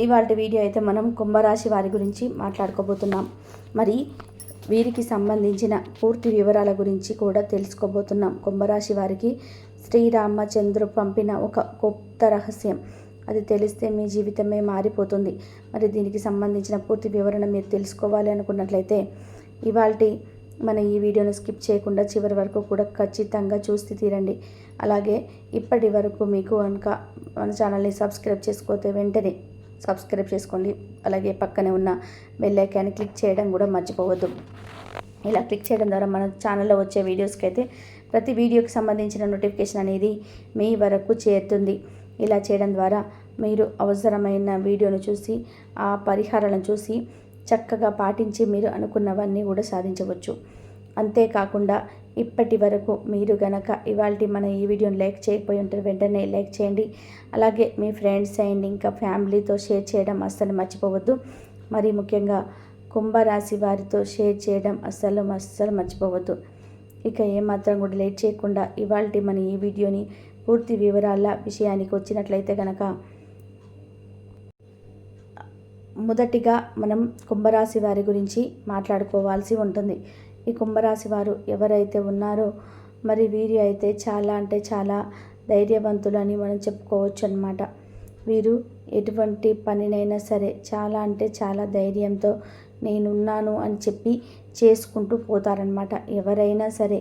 ఇవాళ వీడియో అయితే మనం కుంభరాశి వారి గురించి మాట్లాడుకోబోతున్నాం. మరి వీరికి సంబంధించిన పూర్తి వివరాల గురించి కూడా తెలుసుకోబోతున్నాం. కుంభరాశి వారికి శ్రీరామచంద్రు పంపిన ఒక గొప్ప రహస్యం. అది తెలిస్తే మీ జీవితమే మారిపోతుంది. మరి దీనికి సంబంధించిన పూర్తి వివరణ మీరు తెలుసుకోవాలి అనుకున్నట్లయితే ఇవాల్టి మన ఈ వీడియోను స్కిప్ చేయకుండా చివరి వరకు కూడా ఖచ్చితంగా చూసి తీరండి. అలాగే ఇప్పటి వరకు మీకు కనుక మన ఛానల్ని సబ్స్క్రైబ్ చేసుకోతే వెంటనే సబ్స్క్రైబ్ చేసుకోండి. అలాగే పక్కనే ఉన్న బెల్ ఐకాన్ని క్లిక్ చేయడం కూడా మర్చిపోవద్దు. ఇలా క్లిక్ చేయడం ద్వారా మన ఛానల్లో వచ్చే వీడియోస్కి అయితే ప్రతి వీడియోకి సంబంధించిన నోటిఫికేషన్ అనేది మీ వరకు చేరుతుంది. ఇలా చేయడం ద్వారా మీరు అవసరమైన వీడియోను చూసి ఆ పరిహారాలను చూసి చక్కగా పాటించి మీరు అనుకున్నవన్నీ కూడా సాధించవచ్చు. అంతేకాకుండా ఇప్పటి వరకు మీరు గనక ఇవాళ మన ఈ వీడియోని లైక్ చేయకపోయి ఉంటారు వెంటనే లైక్ చేయండి. అలాగే మీ ఫ్రెండ్స్ అండ్ ఇంకా ఫ్యామిలీతో షేర్ చేయడం అస్సలు మర్చిపోవద్దు. మరి ముఖ్యంగా కుంభరాశి వారితో షేర్ చేయడం అస్సలు అస్సలు మర్చిపోవద్దు. ఇక ఏమాత్రం కూడా లేట్ చేయకుండా ఇవాళ మన ఈ వీడియోని పూర్తి వివరాల విషయానికి వచ్చినట్లయితే కనుక మొదటిగా మనం కుంభరాశి వారి గురించి మాట్లాడుకోవాల్సి ఉంటుంది. ఈ కుంభరాశి వారు ఎవరైతే ఉన్నారో మరి వీరి అయితే చాలా అంటే చాలా ధైర్యవంతులు అని మనం చెప్పుకోవచ్చు అనమాట వీరు ఎటువంటి పనినైనా సరే చాలా అంటే చాలా ధైర్యంతో నేనున్నాను అని చెప్పి చేసుకుంటూ పోతారనమాట ఎవరైనా సరే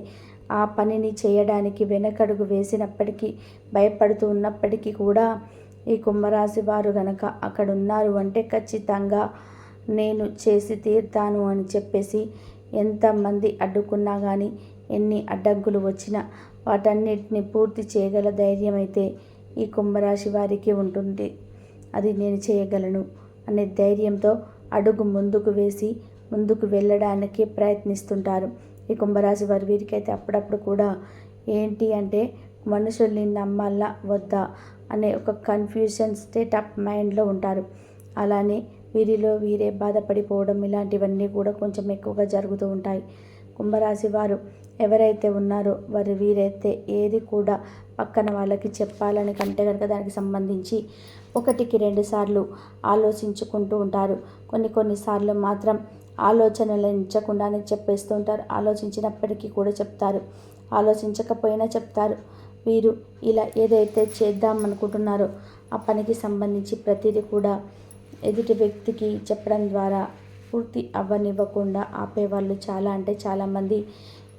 ఆ పనిని చేయడానికి వెనకడుగు వేసినప్పటికీ భయపడుతూ ఉన్నప్పటికీ కూడా ఈ కుంభరాశి వారు గనక అక్కడ ఉన్నారు అంటే ఖచ్చితంగా నేను చేసి తీరుతాను అని చెప్పేసి ఎంతమంది అడ్డుకున్నా కానీ ఎన్ని అడ్డంకులు వచ్చినా వాటన్నిటిని పూర్తి చేయగల ధైర్యం అయితే ఈ కుంభరాశి వారికి ఉంటుంది. అది నేను చేయగలను అనే ధైర్యంతో అడుగు ముందుకు వేసి ముందుకు వెళ్ళడానికి ప్రయత్నిస్తుంటారు. ఈ కుంభరాశి వారి వీరికైతే అప్పుడప్పుడు కూడా ఏంటి అంటే మనుషుల్ని నమ్మాలా వద్దా అనే ఒక కన్ఫ్యూషన్ స్టేట్ ఆఫ్ మైండ్లో ఉంటారు. అలానే వీరిలో వీరే బాధపడిపోవడం ఇలాంటివన్నీ కూడా కొంచెం ఎక్కువగా జరుగుతూ ఉంటాయి. కుంభరాశి వారు ఎవరైతే ఉన్నారో వారు వీరైతే ఏది కూడా పక్కన వాళ్ళకి చెప్పాలని కంటే కనుక దానికి సంబంధించి ఒకటికి రెండు సార్లు ఆలోచించుకుంటూ ఉంటారు. కొన్ని కొన్నిసార్లు మాత్రం ఆలోచనలు ఎంచకుండానే చెప్పేస్తూ ఉంటారు. ఆలోచించినప్పటికీ కూడా చెప్తారు. ఆలోచించకపోయినా చెప్తారు. వీరు ఇలా ఏదైతే చేద్దాం అనుకుంటున్నారో ఆ పనికి సంబంధించి ప్రతిదీ కూడా ఎదుటి వ్యక్తికి చెప్పడం ద్వారా పూర్తి అవ్వనివ్వకుండా ఆపేవాళ్ళు చాలా అంటే చాలామంది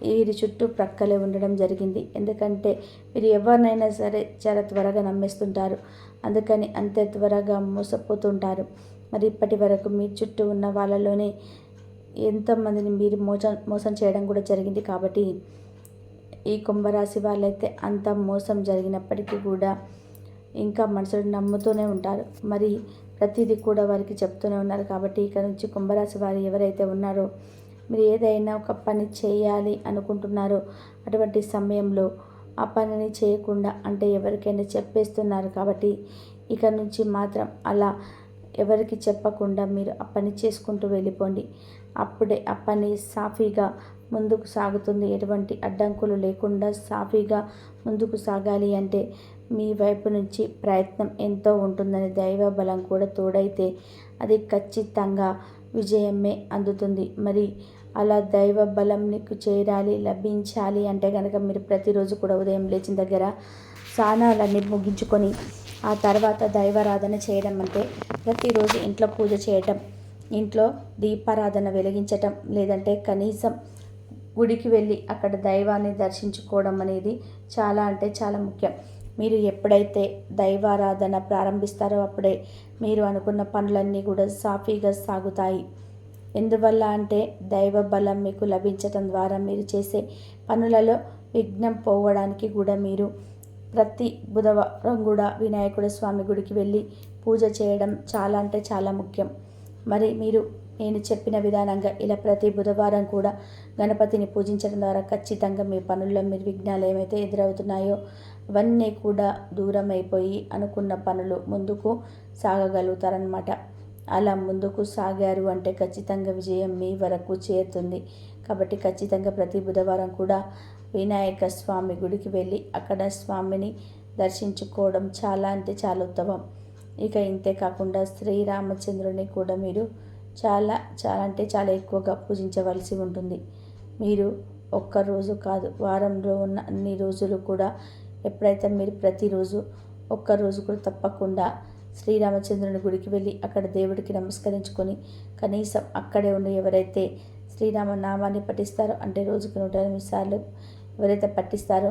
వీరి చుట్టూ ప్రక్కలే ఉండడం జరిగింది. ఎందుకంటే వీరు ఎవరినైనా సరే చాలా త్వరగా నమ్మేస్తుంటారు. అందుకని అంతే త్వరగా మోసపోతుంటారు. మరి ఇప్పటి వరకు మీ చుట్టూ ఉన్న వాళ్ళలోనే ఎంతోమందిని మీరు మోసం మోసం చేయడం కూడా జరిగింది కాబట్టి ఈ కుంభరాశి వాళ్ళైతే అంత మోసం జరిగినప్పటికీ కూడా ఇంకా మనుషులు నమ్ముతూనే ఉంటారు. మరి ప్రతిదీ కూడా వారికి చెప్తూనే ఉన్నారు. కాబట్టి ఇక నుంచి కుంభరాశి వారు ఎవరైతే ఉన్నారో మీరు ఏదైనా ఒక పని చేయాలి అనుకుంటున్నారో అటువంటి సమయంలో ఆ పనిని చేయకుండా అంటే ఎవరికైనా చెప్పేస్తున్నారు కాబట్టి ఇక నుంచి మాత్రం అలా ఎవరికి చెప్పకుండా మీరు ఆ పని చేసుకుంటూ వెళ్ళిపోండి. అప్పుడే ఆ పని సాఫీగా ముందుకు సాగుతుంది. ఎటువంటి అడ్డంకులు లేకుండా సాఫీగా ముందుకు సాగాలి అంటే మీ వైపు నుంచి ప్రయత్నం ఎంతో ఉంటుందని దైవ బలం కూడా తోడైతే అది ఖచ్చితంగా విజయమే అందుతుంది. మరి అలా దైవ బలం నీకు చేరాలి లభించాలి అంటే కనుక మీరు ప్రతిరోజు కూడా ఉదయం లేచిన దగ్గర స్నానాలన్నీ ముగించుకొని ఆ తర్వాత దైవారాధన చేయడం అంటే ప్రతిరోజు ఇంట్లో పూజ చేయటం ఇంట్లో దీపారాధన వెలిగించటం లేదంటే కనీసం గుడికి వెళ్ళి అక్కడ దైవాన్ని దర్శించుకోవడం అనేది చాలా అంటే చాలా ముఖ్యం. మీరు ఎప్పుడైతే దైవారాధన ప్రారంభిస్తారో అప్పుడే మీరు అనుకున్న పనులన్నీ కూడా సాఫీగా సాగుతాయి. ఎందువల్ల అంటే దైవ బలం మీకు లభించటం ద్వారా మీరు చేసే పనులలో విఘ్నం పోవడానికి కూడా మీరు ప్రతి బుధవారం కూడా వినాయకుడి స్వామి గుడికి వెళ్ళి పూజ చేయడం చాలా అంటే చాలా ముఖ్యం. మరి మీరు నేను చెప్పిన విధానంగా ఇలా ప్రతి బుధవారం కూడా గణపతిని పూజించడం ద్వారా ఖచ్చితంగా మీ పనుల్లో మీరు విఘ్నాలు ఏమైతే ఎదురవుతున్నాయో ఇవన్నీ కూడా దూరం అయిపోయి అనుకున్న పనులు ముందుకు సాగగలుగుతారనమాట అలా ముందుకు సాగారు అంటే ఖచ్చితంగా విజయం మీ వరకు చేరుతుంది. కాబట్టి ఖచ్చితంగా ప్రతి బుధవారం కూడా వినాయక స్వామి గుడికి వెళ్ళి అక్కడ స్వామిని దర్శించుకోవడం చాలా అంటే చాలా ఉత్తమం. ఇక ఇంతే కాకుండా శ్రీరామచంద్రుని కూడా మీరు చాలా చాలా అంటే చాలా ఎక్కువగా పూజించవలసి ఉంటుంది. మీరు ఒక్కరోజు కాదు వారంలో ఉన్న అన్ని రోజులు కూడా ఎప్పుడైతే మీరు ప్రతిరోజు ఒక్కరోజు కూడా తప్పకుండా శ్రీరామచంద్రుని గుడికి వెళ్ళి అక్కడ దేవుడికి నమస్కరించుకొని కనీసం అక్కడే ఉండి ఎవరైతే శ్రీరామ నామాన్ని పఠిస్తారో అంటే రోజుకి నూట ఎనిమిది సార్లు ఎవరైతే పఠిస్తారో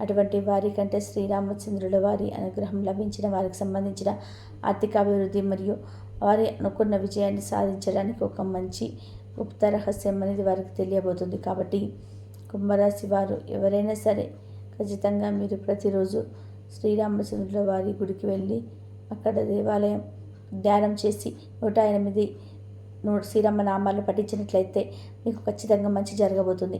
అటువంటి వారికంటే శ్రీరామచంద్రుల వారి అనుగ్రహం లభించిన వారికి సంబంధించిన ఆర్థికాభివృద్ధి మరియు వారి అనుకున్న విజయాన్ని సాధించడానికి ఒక మంచి గుప్త రహస్యం అనేది వారికి తెలియబోతుంది. కాబట్టి కుంభరాశి వారు ఎవరైనా సరే ఖచ్చితంగా మీరు ప్రతిరోజు శ్రీరామచంద్రుల వారి గుడికి వెళ్ళి అక్కడ దేవాలయం ధ్యానం చేసి నూట ఎనిమిది నూట శ్రీరామ నామాలు పఠించినట్లయితే మీకు ఖచ్చితంగా మంచి జరగబోతుంది.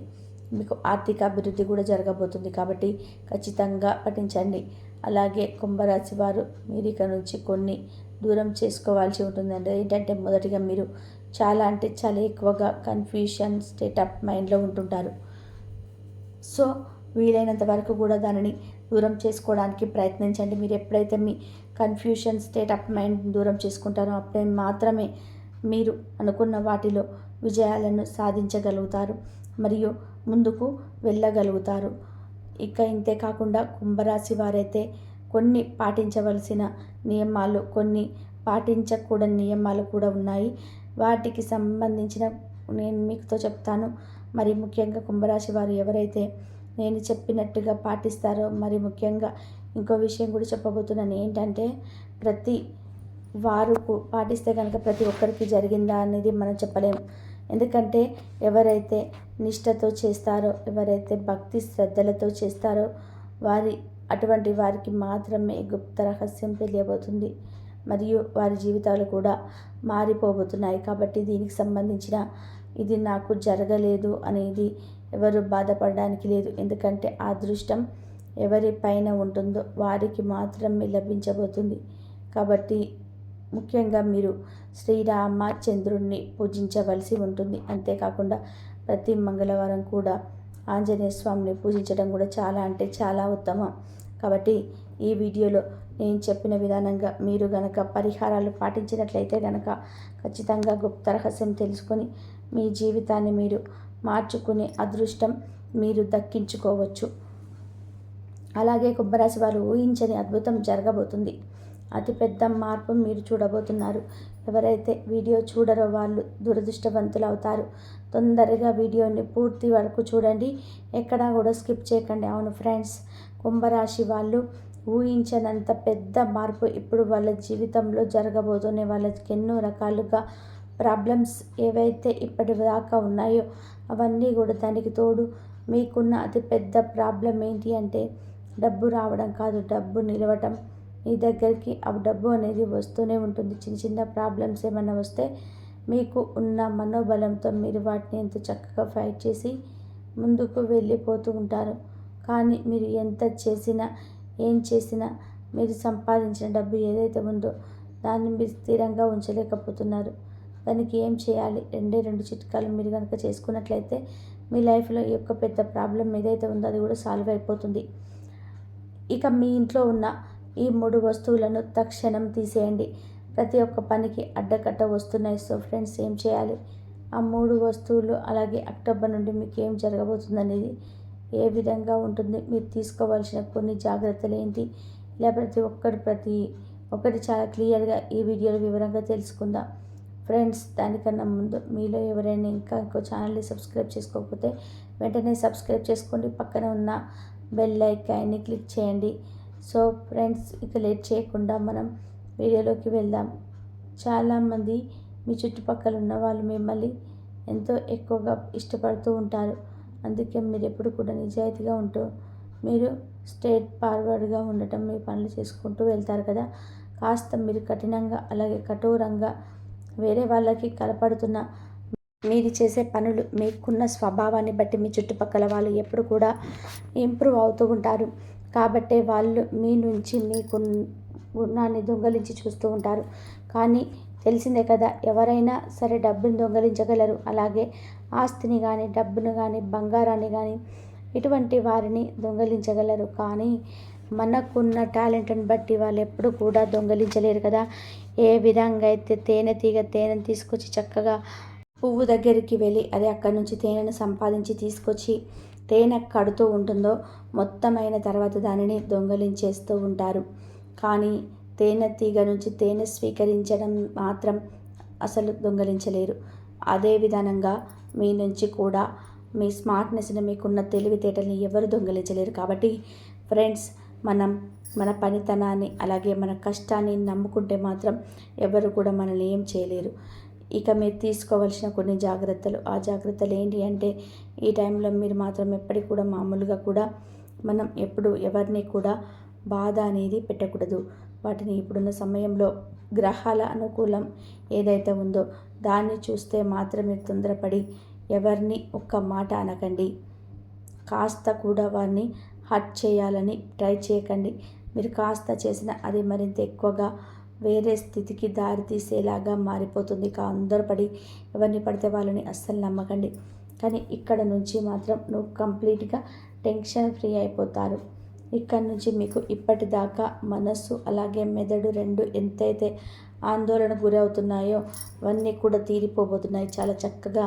మీకు ఆర్థిక అభివృద్ధి కూడా జరగబోతుంది కాబట్టి ఖచ్చితంగా పఠించండి. అలాగే కుంభరాశి వారు మీరు ఇక నుంచి కొన్ని దూరం చేసుకోవాల్సి ఉంటుందండి. ఏంటంటే మొదటిగా మీరు చాలా అంటే చాలా ఎక్కువగా కన్ఫ్యూషన్ స్టేట్ ఆఫ్ మైండ్లో ఉంటుంటారు. సో వీలైనంత వరకు కూడా దానిని దూరం చేసుకోవడానికి ప్రయత్నించండి. మీరు ఎప్పుడైతే మీ కన్ఫ్యూషన్ స్టేట్ ఆఫ్ మైండ్ దూరం చేసుకుంటారో అప్పుడే మాత్రమే మీరు అనుకున్న వాటిలో విజయాలను సాధించగలుగుతారు మరియు ముందుకు వెళ్ళగలుగుతారు. ఇక ఇంతే కాకుండా కుంభరాశి వారైతే కొన్ని పాటించవలసిన నియమాలు కొన్ని పాటించకూడని నియమాలు కూడా ఉన్నాయి. వాటికి సంబంధించిన నేను మీకుతో చెప్తాను. మరి ముఖ్యంగా కుంభరాశి వారు ఎవరైతే నేను చెప్పినట్టుగా పాటిస్తారో మరి ముఖ్యంగా ఇంకో విషయం కూడా చెప్పబోతున్నాను. ఏంటంటే ప్రతి వారు పాటిస్తే కనుక ప్రతి ఒక్కరికి జరిగిందా అనేది మనం చెప్పలేము ఎందుకంటే ఎవరైతే నిష్టతో చేస్తారో ఎవరైతే భక్తి శ్రద్ధలతో చేస్తారో వారి అటువంటి వారికి మాత్రమే గుప్త రహస్యం తెలియబోతుంది. మరియు వారి జీవితాలు కూడా మారిపోబోతున్నాయి. కాబట్టి దీనికి సంబంధించిన ఇది నాకు జరగలేదు అనేది ఎవరు బాధపడడానికి లేదు. ఎందుకంటే ఆ అదృష్టం ఎవరి పైన ఉంటుందో వారికి మాత్రమే లభించబోతుంది. కాబట్టి ముఖ్యంగా మీరు శ్రీరామచంద్రుణ్ణి పూజించవలసి ఉంటుంది. అంతేకాకుండా ప్రతి మంగళవారం కూడా ఆంజనేయ స్వామిని పూజించడం కూడా చాలా అంటే చాలా ఉత్తమం. కాబట్టి ఈ వీడియోలో నేను చెప్పిన విధానంగా మీరు గనక పరిహారాలు పాటించినట్లయితే గనక ఖచ్చితంగా గుప్త రహస్యం తెలుసుకొని మీ జీవితాన్ని మీరు మార్చుకునే అదృష్టం మీరు దక్కించుకోవచ్చు. అలాగే కుంభరాశి వారు ఊహించని అద్భుతం జరగబోతుంది. అతిపెద్ద మార్పు మీరు చూడబోతున్నారు. ఎవరైతే వీడియో చూడరో వాళ్ళు దురదృష్టవంతులు అవుతారు. తొందరగా వీడియోని పూర్తి వరకు చూడండి. ఎక్కడా కూడా స్కిప్ చేయకండి. అవును ఫ్రెండ్స్ కుంభరాశి వాళ్ళు ఊహించనంత పెద్ద మార్పు ఇప్పుడు వాళ్ళ జీవితంలో జరగబోతున్నాయి వాళ్ళకి ఎన్నో రకాలుగా ప్రాబ్లమ్స్ ఏవైతే ఇప్పటిదాకా ఉన్నాయో అవన్నీ కూడా దానికి తోడు మీకున్న అతిపెద్ద ప్రాబ్లం ఏంటి అంటే డబ్బు రావడం కాదు డబ్బు నిలవటం. మీ దగ్గరికి ఆ డబ్బు అనేది వస్తూనే ఉంటుంది. చిన్న చిన్న ప్రాబ్లమ్స్ ఏమైనా వస్తే మీకు ఉన్న మనోబలంతో మీరు వాటిని ఎంతో చక్కగా ఫైట్ చేసి ముందుకు వెళ్ళిపోతూ ఉంటారు. కానీ మీరు ఎంత చేసినా ఏం చేసినా మీరు సంపాదించిన డబ్బు ఏదైతే ఉందో దాన్ని మీరు స్థిరంగా ఉంచలేకపోతున్నారు. దానికి ఏం చేయాలి? రెండే రెండు చిట్కాలు మీరు కనుక చేసుకున్నట్లయితే మీ లైఫ్లో ఈ యొక్క పెద్ద ప్రాబ్లం ఏదైతే ఉందో అది కూడా సాల్వ్ అయిపోతుంది. ఇక మీ ఇంట్లో ఉన్న ఈ మూడు వస్తువులను తక్షణం తీసేయండి. ప్రతి ఒక్క పనికి అడ్డకట్ట వస్తున్నాయి. సో ఫ్రెండ్స్ ఏం చేయాలి? ఆ మూడు వస్తువులు అలాగే అక్టోబర్ నుండి మీకు ఏం జరగబోతుంది అనేది ఏ విధంగా ఉంటుంది? మీరు తీసుకోవాల్సిన కొన్ని జాగ్రత్తలు ఏంటి? ఇలా ప్రతి ఒక్కటి ప్రతి ఒక్కటి చాలా క్లియర్గా ఈ వీడియోలో వివరంగా తెలుసుకుందాం. ఫ్రెండ్స్ దానికన్నా ముందు మీలో ఎవరైనా ఇంకా ఇంకో ఛానల్ని సబ్స్క్రైబ్ చేసుకోకపోతే వెంటనే సబ్స్క్రైబ్ చేసుకోండి. పక్కన ఉన్న బెల్ ఐకాన్ని క్లిక్ చేయండి. సో ఫ్రెండ్స్ ఇక లేట్ చేయకుండా మనం వీడియోలోకి వెళ్దాం. చాలామంది మీ చుట్టుపక్కల ఉన్న వాళ్ళు మిమ్మల్ని ఎంతో ఎక్కువగా ఇష్టపడుతూ ఉంటారు. అందుకే మీరు ఎప్పుడు కూడా నిజాయితీగా ఉంటూ మీరు స్ట్రేట్ ఫార్వర్డ్గా ఉండటం మీ పనులు చేసుకుంటూ వెళ్తారు కదా. కాస్త మీరు కఠినంగా అలాగే కఠోరంగా వేరే వాళ్ళకి కలపడుతున్న మీరు చేసే పనులు మీకున్న స్వభావాన్ని బట్టి మీ చుట్టుపక్కల వాళ్ళు ఎప్పుడు కూడా ఇంప్రూవ్ అవుతూ ఉంటారు. కాబట్టే వాళ్ళు మీ నుంచి మీకు గుణాన్ని దొంగలించి చూస్తూ ఉంటారు. కానీ తెలిసిందే కదా ఎవరైనా సరే డబ్బును దొంగలించగలరు. అలాగే ఆస్తిని కానీ డబ్బును కానీ బంగారాన్ని కానీ ఇటువంటి వారిని దొంగలించగలరు. కానీ మనకున్న టాలెంట్ని బట్టి వాళ్ళు ఎప్పుడు కూడా దొంగలించలేరు కదా. ఏ విధంగా అయితే తేనె తీగ తేనెను తీసుకొచ్చి చక్కగా పువ్వు దగ్గరికి వెళ్ళి అది అక్కడి నుంచి తేనెను సంపాదించి తీసుకొచ్చి తేనె కడుతూ ఉంటుందో మొత్తమైన తర్వాత దానిని దొంగలించేస్తూ ఉంటారు. కానీ తేనె తీగ నుంచి తేనె స్వీకరించడం మాత్రం అసలు దొంగలించలేరు. అదే విధానంగా మీ నుంచి కూడా మీ స్మార్ట్నెస్ని మీకున్న తెలివితేటల్ని ఎవరు దొంగలించలేరు. కాబట్టి ఫ్రెండ్స్ మనం మన పనితనాన్ని అలాగే మన కష్టాన్ని నమ్ముకుంటే మాత్రం ఎవరు కూడా మనల్ని ఏం చేయలేరు. ఇక మీరు తీసుకోవాల్సిన కొన్ని జాగ్రత్తలు. ఆ జాగ్రత్తలు ఏంటి అంటే ఈ టైంలో మీరు మాత్రం ఎప్పటికి కూడా మామూలుగా కూడా మనం ఎప్పుడు ఎవరిని కూడా బాధ అనేది పెట్టకూడదు. వాటిని ఇప్పుడున్న సమయంలో గ్రహాల అనుకూలం ఏదైతే ఉందో దాన్ని చూస్తే మాత్రమే తొందరపడి ఎవరిని ఒక్క మాట అనకండి. కాస్త కూడా వారిని హర్ట్ చేయాలని ట్రై చేయకండి. మీరు కాస్త చేసిన అది మరింత ఎక్కువగా వేరే స్థితికి దారి తీసేలాగా మారిపోతుంది. కా అందరూ పడి ఎవరిని పడితే వాళ్ళని అస్సలు నమ్మకండి. కానీ ఇక్కడ నుంచి మాత్రం నువ్వు కంప్లీట్గా టెన్షన్ ఫ్రీ అయిపోతారు. ఇక్కడ నుంచి మీకు ఇప్పటిదాకా మనస్సు అలాగే మెదడు రెండు ఎంతైతే ఆందోళన గురవుతున్నాయో అవన్నీ కూడా తీరిపోబోతున్నాయి. చాలా చక్కగా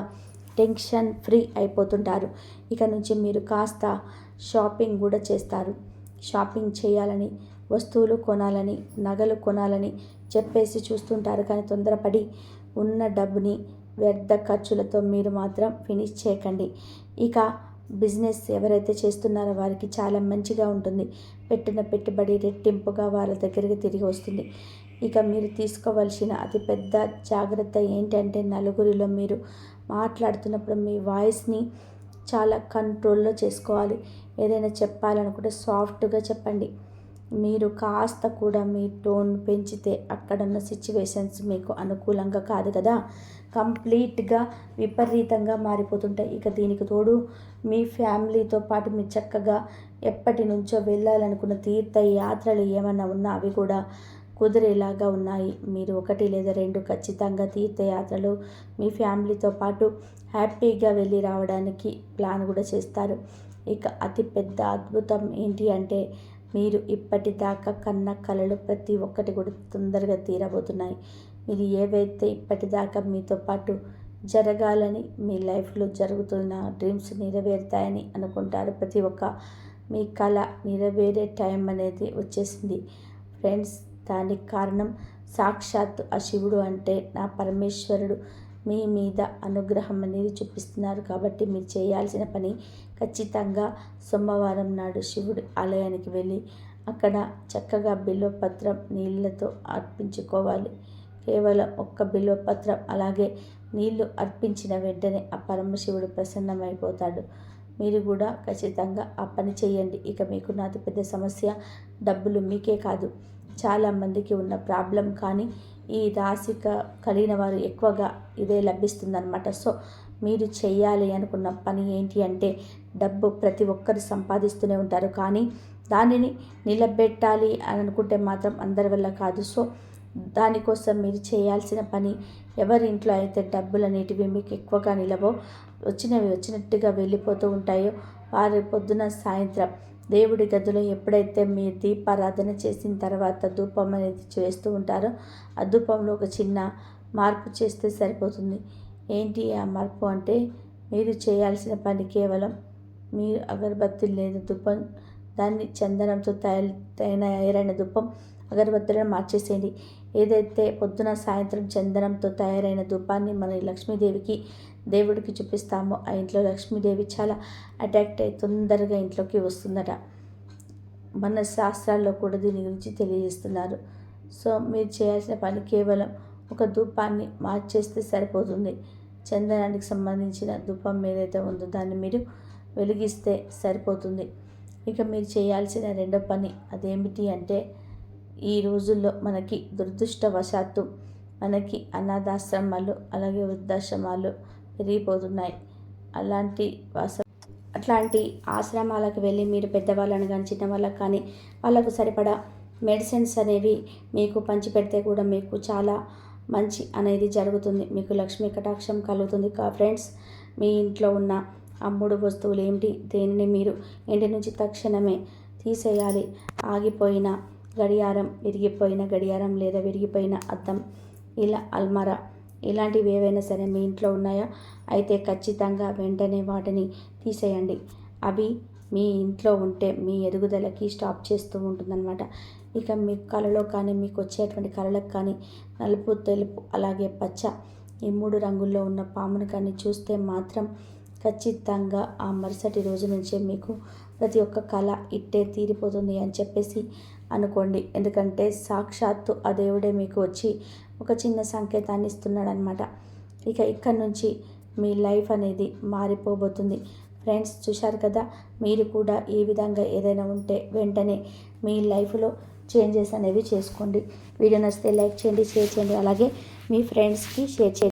టెన్షన్ ఫ్రీ అయిపోతుంటారు. ఇక నుంచి మీరు కాస్త షాపింగ్ కూడా చేస్తారు. షాపింగ్ చేయాలని వస్తువులు కొనాలని నగలు కొనాలని చెప్పేసి చూస్తుంటారు. కానీ తొందరపడి ఉన్న డబ్బుని వ్యర్థ ఖర్చులతో మీరు మాత్రం ఫినిష్ చేయకండి. ఇక బిజినెస్ ఎవరైతే చేస్తున్నారో వారికి చాలా మంచిగా ఉంటుంది. పెట్టిన పెట్టుబడి రెట్టింపుగా వాళ్ళ దగ్గరికి తిరిగి వస్తుంది. ఇక మీరు తీసుకోవాల్సిన అతిపెద్ద జాగ్రత్త ఏంటంటే నలుగురిలో మీరు మాట్లాడుతున్నప్పుడు మీ వాయిస్ని చాలా కంట్రోల్లో చేసుకోవాలి. ఏదైనా చెప్పాలనుకుంటే సాఫ్ట్గా చెప్పండి. మీరు కాస్త కూడా మీ టోన్ పెంచితే అక్కడున్న సిచ్యువేషన్స్ మీకు అనుకూలంగా కాదు కదా. కంప్లీట్గా విపరీతంగా మారిపోతుంటాయి. ఇక దీనికి తోడు మీ ఫ్యామిలీతో పాటు మీరు చక్కగా ఎప్పటి నుంచో వెళ్ళాలనుకున్న తీర్థయాత్రలు ఏమైనా ఉన్నా అవి కూడా కుదిరేలాగా ఉన్నాయి. మీరు ఒకటి లేదా రెండు ఖచ్చితంగా తీర్థయాత్రలు మీ ఫ్యామిలీతో పాటు హ్యాపీగా వెళ్ళి రావడానికి ప్లాన్ కూడా చేస్తారు. ఇక అతి పెద్ద అద్భుతం ఏంటి అంటే మీరు ఇప్పటిదాకా కన్న కళలు ప్రతి ఒక్కటి కూడా తొందరగా తీరబోతున్నాయి. మీరు ఏవైతే ఇప్పటిదాకా మీతో పాటు జరగాలని మీ లైఫ్లో జరుగుతున్న డ్రీమ్స్ నెరవేరుతాయని అనుకుంటారు ప్రతి ఒక్క మీ కళ నెరవేరే టైం అనేది వచ్చేసింది. ఫ్రెండ్స్ దానికి కారణం సాక్షాత్ ఆ శివుడు అంటే నా పరమేశ్వరుడు. మీ మీద అనుగ్రహం అనేది చూపిస్తున్నారు కాబట్టి మీరు చేయాల్సిన పని ఖచ్చితంగా సోమవారం నాడు శివుడి ఆలయానికి వెళ్ళి అక్కడ చక్కగా బిల్వపత్రం నీళ్ళతో అర్పించుకోవాలి. కేవలం ఒక్క బిల్వపత్రం అలాగే నీళ్ళు అర్పించిన వెంటనే ఆ పరమశివుడు ప్రసన్నమైపోతాడు. మీరు కూడా ఖచ్చితంగా ఆ పని చేయండి. ఇక మీకు నాతో అతిపెద్ద సమస్య డబ్బులు మీకే కాదు. చాలామందికి ఉన్న ప్రాబ్లం కానీ ఈ రాశిక కలిగిన వారు ఎక్కువగా ఇదే లభిస్తుందన్నమాట. సో మీరు చేయాలి అనుకున్న పని ఏంటి అంటే డబ్బు ప్రతి ఒక్కరు సంపాదిస్తూనే ఉంటారు. కానీ దానిని నిలబెట్టాలి అని అనుకుంటే మాత్రం అందరి వల్ల కాదు. సో దానికోసం మీరు చేయాల్సిన పని ఎవరి ఇంట్లో అయితే డబ్బులు అనేటివి మీకు ఎక్కువగా నిలవో వచ్చినవి వచ్చినట్టుగా వెళ్ళిపోతూ ఉంటాయో వారి పొద్దున సాయంత్రం దేవుడి గదిలో ఎప్పుడైతే మీరు దీపారాధన చేసిన తర్వాత ధూపం అనేది చేస్తూ ఉంటారో ఆ ధూపంలో ఒక చిన్న మార్పు చేస్తే సరిపోతుంది. ఏంటి ఆ మార్పు అంటే మీరు చేయాల్సిన పని కేవలం మీరు అగరబత్తి లేదు ధూపం దాన్ని చందనంతో తయారు తయారైన ధూపం అగరబత్తులను మార్చేసేయండి. ఏదైతే పొద్దున సాయంత్రం చందనంతో తయారైన ధూపాన్ని మన లక్ష్మీదేవికి దేవుడికి చూపిస్తామో ఆ ఇంట్లో లక్ష్మీదేవి చాలా అట్రాక్ట్ అయి తొందరగా ఇంట్లోకి వస్తుందట. మన శాస్త్రాల్లో కూడా దీని గురించి తెలియజేస్తున్నారు. సో మీరు చేయాల్సిన పని కేవలం ఒక ధూపాన్ని మార్చేస్తే సరిపోతుంది. చందనానికి సంబంధించిన ధూపం ఏదైతే ఉందో దాన్ని మీరు వెలిగిస్తే సరిపోతుంది. ఇక మీరు చేయాల్సిన రెండో పని అదేమిటి అంటే ఈ రోజుల్లో మనకి దురదృష్టవశాత్తు మనకి అనాథాశ్రమాలు అలాగే వృద్ధాశ్రమాలు పెరిగిపోతున్నాయి. అలాంటి వాస అట్లాంటి ఆశ్రమాలకు వెళ్ళి మీరు పెద్దవాళ్ళని కానీ చిన్నవాళ్ళకి కానీ వాళ్ళకు సరిపడా మెడిసిన్స్ అనేవి మీకు పంచిపెడితే కూడా మీకు చాలా మంచి అనేది జరుగుతుంది. మీకు లక్ష్మీ కటాక్షం కలుగుతుంది. కా ఫ్రెండ్స్ మీ ఇంట్లో ఉన్న ఆ మూడు వస్తువులు ఏమిటి? దేనిని మీరు ఇంటి నుంచి తక్షణమే తీసేయాలి. ఆగిపోయిన గడియారం విరిగిపోయిన గడియారం లేదా విరిగిపోయిన అద్దం ఇలా అల్మారా ఇలాంటివి ఏవైనా సరే మీ ఇంట్లో ఉన్నాయా? అయితే ఖచ్చితంగా వెంటనే వాటిని తీసేయండి. అవి మీ ఇంట్లో ఉంటే మీ ఎదుగుదలకి స్టాప్ చేస్తూ ఉంటుందన్నమాట. ఇక మీ కళలో కానీ మీకు వచ్చేటువంటి కళలకు కానీ నలుపు తెలుపు అలాగే పచ్చ ఈ మూడు రంగుల్లో ఉన్న పామును కానీ చూస్తే మాత్రం ఖచ్చితంగా ఆ మరుసటి రోజు నుంచే మీకు ప్రతి ఒక్క కళ ఇట్టే తీరిపోతుంది అని చెప్పేసి అనుకోండి. ఎందుకంటే సాక్షాత్తు ఆ దేవుడే మీకు వచ్చి ఒక చిన్న సంకేతాన్ని ఇస్తున్నాడనమాట ఇక ఇక్కడ నుంచి మీ లైఫ్ అనేది మారిపోబోతుంది. ఫ్రెండ్స్ చూశారు కదా? మీరు కూడా ఈ విధంగా ఏదైనా ఉంటే వెంటనే మీ లైఫ్లో చేంజెస్ అనేవి చేసుకోండి. వీడియో నచ్చితే లైక్ చేయండి షేర్ చేయండి. అలాగే మీ ఫ్రెండ్స్కి షేర్ చేయండి.